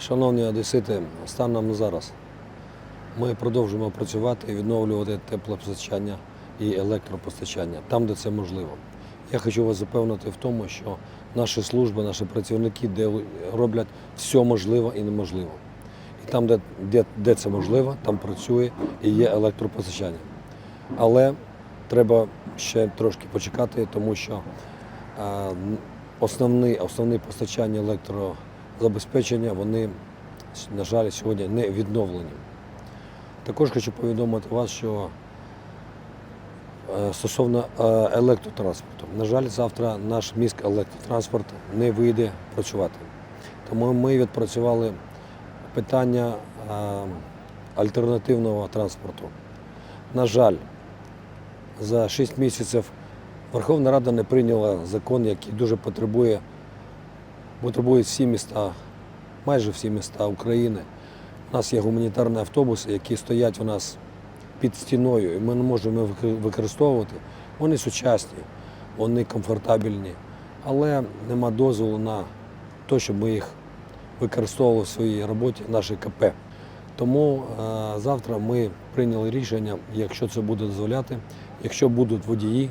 Шановні одесити, станом на зараз ми продовжуємо працювати і відновлювати теплопостачання і електропостачання там, де це можливо. Я хочу вас запевнити в тому, що наші служби, наші працівники роблять все можливе і неможливе. І там, де, де, де це можливо, там працює і є електропостачання. Але треба ще трошки почекати, тому що е, основні, основні постачання електрозабезпечення, вони, на жаль, сьогодні не відновлені. Також хочу повідомити вас, що е, стосовно е, електротранспорту, на жаль, завтра наш міськ електротранспорт не вийде працювати. Тому ми відпрацювали питання е, альтернативного транспорту. На жаль, за 6 місяців Верховна Рада не прийняла закон, який дуже потребує, потребує всі міста, майже всі міста України. У нас є гуманітарні автобуси, які стоять у нас під стіною, і ми не можемо їх використовувати. Вони сучасні, вони комфортабельні, але нема дозволу на те, щоб ми їх використовували в своїй роботі, нашій КП. Тому е, завтра ми прийняли рішення, якщо це буде дозволяти, якщо будуть водії,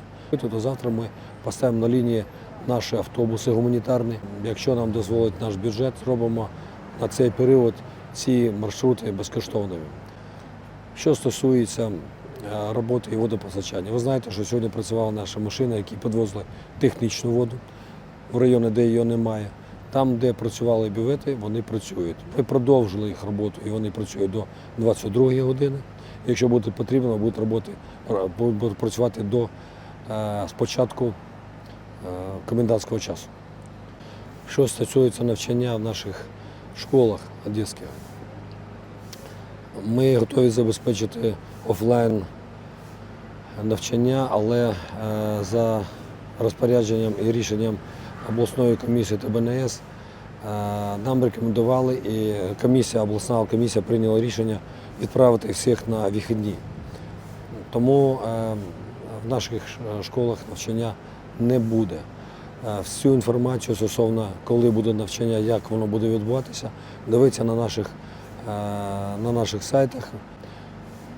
то завтра ми поставимо на лінії наші автобуси гуманітарні. Якщо нам дозволить наш бюджет, зробимо на цей період ці маршрути безкоштовними. Що стосується е, роботи і водопостачання, ви знаєте, що сьогодні працювала наша машина, які підвозили технічну воду в райони, де її немає. Там, де працювали бювети, вони працюють. Ми продовжили їх роботу і вони працюють до 22 години. Якщо буде потрібно, будуть роботи, будуть працювати до е, спочатку комендантського часу. Що стосується навчання в наших школах одеських, ми готові забезпечити офлайн навчання, але е, за розпорядженням і рішенням обласної комісії ТБНС е, нам рекомендували, і комісія, обласна комісія прийняла рішення відправити всіх на вихідні. Тому е, в наших школах навчання не буде. Е, Всю інформацію стосовно, коли буде навчання, як воно буде відбуватися, дивіться на наших, е, на наших сайтах.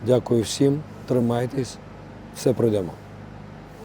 Дякую всім, тримайтесь, все пройдемо.